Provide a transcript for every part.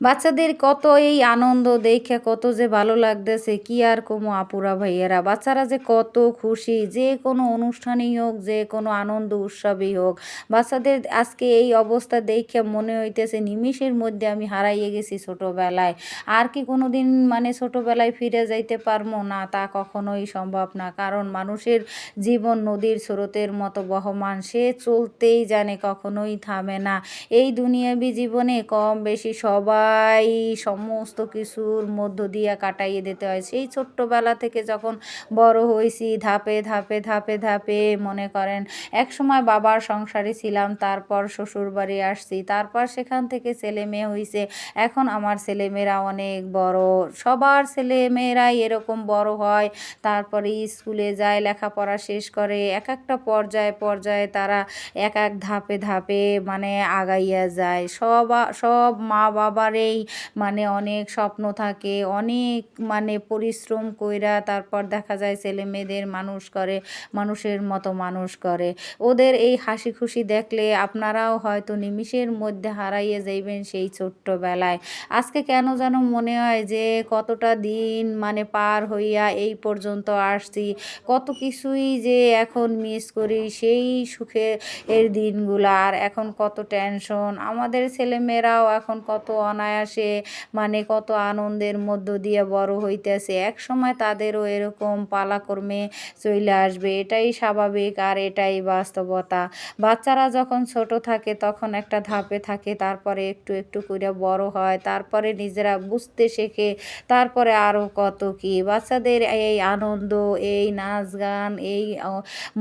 বাচ্চাদের কত এই আনন্দ, দেখে কত যে ভালো লাগতেছে, কি আর কমো আপুরা ভাইয়েরা। বাচ্চারা যে কত খুশি, যে কোনো অনুষ্ঠানই হোক, যে কোনো আনন্দ উৎসবই হোক। বাচ্চাদের আজকে এই অবস্থা দেখে মনে হইতেছে নিমিষের মধ্যে আমি হারাইয়ে গেছি ছোটোবেলায়। আর কি কোনো দিন মানে ছোটোবেলায় ফিরে যাইতে পারব না, তা কখনোই সম্ভব না। কারণ মানুষের জীবন নদীর স্রোতের মতো বহমান, সে চলতেই জানে কখনোই থামে না। এই দুনিয়াবি জীবনে কম বেশি সবাই সবাই সমস্ত কিছুর মধ্য দিয়ে কাটাইয়ে দিতে হয়। সেই ছোট্টবেলা থেকে যখন বড় হয়েছি ধাপে ধাপে ধাপে ধাপে মনে করেন এক সময় বাবার সংসারে ছিলাম, তারপর শ্বশুর বাড়ি আসছি, তারপর সেখান থেকে ছেলে মেয়ে হয়েছে এখন আমার ছেলেমেয়েরা অনেক বড়, সবার ছেলে মেয়েরাই এরকম বড় হয়। তারপরে স্কুলে যায়, লেখাপড়া শেষ করে, এক একটা পর্যায়ে পর্যায়ে তারা এক এক ধাপে ধাপে মানে আগাইয়া যায়। সব সব মা বাবার এই মানে অনেক স্বপ্ন থাকে, অনেক মানে পরিশ্রম কইরা তারপর দেখা যায় ছেলে মেয়েদের মানুষ করে, মানুষের মতো মানুষ করে। ওদের এই হাসি খুশি দেখলে আপনারাও হয়তো নিমিষের মধ্যে হারাইয়ে যাইবেন সেই ছোট্টবেলায়। আজকে কেন যেন মনে হয় যে কতটা দিন মানে পার হইয়া এই পর্যন্ত আসছি, কত কিছুই যে এখন মিস করি সেই সুখে এর দিনগুলো, আর এখন কত টেনশন আমাদের ছেলেমেয়েরাও এখন কত অনায়াসে মানে কত আনন্দের মধ্য দিয়ে বড় হইতেছে। এক সময় তাদেরও এরকম পালাক্রমে চলে আসবে, এটাই স্বাভাবিক আর এটাই বাস্তবতা। বাচ্চারা যখন ছোট থাকে তখন একটা ধাপে থাকে, তারপরে একটু একটু করে বড় হয়, তারপরে নিজেরা বুঝতে শেখে, তারপরে আরও কত কি। বাচ্চাদের এই আনন্দ, এই নাচ গান, এই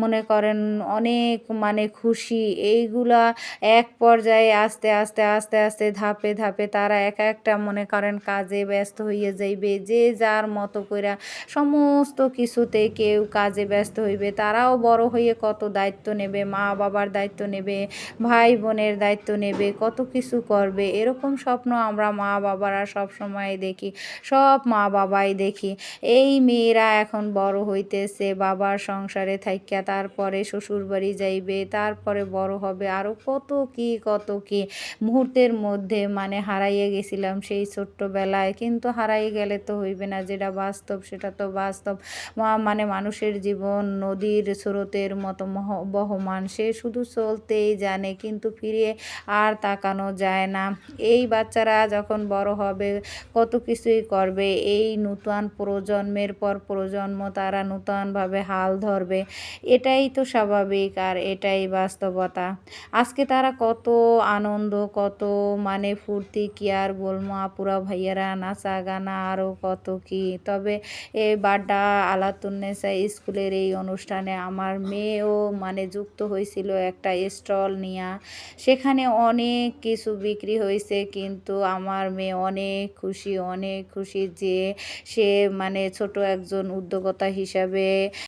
মনে করেন অনেক মানে খুশি, এইগুলা এক পর্যায়ে আস্তে আস্তে আস্তে আস্তে ধাপে ধাপে তারা এক একটা মনে করেন কাজে ব্যস্ত হইয়া যাইবে, যে যার মতো করে সমস্ত কিছুতে কেউ কাজে ব্যস্ত হইবে। তারাও বড় হয়ে কত দায়িত্ব নেবে মা বাবার দায়িত্ব নেবে ভাই বোনের দায়িত্ব নেবে, কত কিছু করবে। এরকম স্বপ্ন আমরা মা বাবারা সব সময় দেখি, সব মা বাবাই দেখি। এই মেয়েরা এখন বড় হইতেছে, বাবার সংসারে থাইকা, তারপরে শ্বশুর বাড়ি যাইবে, তারপরে বড় হবে আরও কত কি কত কি। মুহূর্তের মধ্যে মানে হারাইয়ে গেছিলাম সেই ছোট্টবেলায়। কিন্তু হারাই গেলে তো হইবে না, যেটা বাস্তব সেটা তো বাস্তব। মানে মানুষের জীবন, নদীর স্রোতের মতো বহমান। সে শুধু চলতেই জানে, কিন্তু ফিরে আর তাকানো যায় না। এই বাচ্চারা যখন বড় হবে, কত কিছুই করবে। এই নূতন প্রজন্মের পর প্রজন্ম, তারা নূতনভাবে হাল ধরবে। এটাই তো স্বাভাবিক আর এটাই বাস্তবতা। আজকে তারা কত আনন্দ, কত মানে ফুর্তি, কি আর বলব আপুরা ভাইয়ারা, নাচা গানা আরও কত কি? তবে এই বাড্ডা আলাতুন্নেসা স্কুলের এই অনুষ্ঠানে আমার মেয়েও মানে যুক্ত হয়েছিল একটা স্টল নিয়া। সেখানে অনেক কিছু বিক্রি হয়েছে, কিন্তু আমার মেয়ে অনেক খুশি অনেক খুশি যে সে মানে ছোট একজন উদ্যোক্তা হিসাবে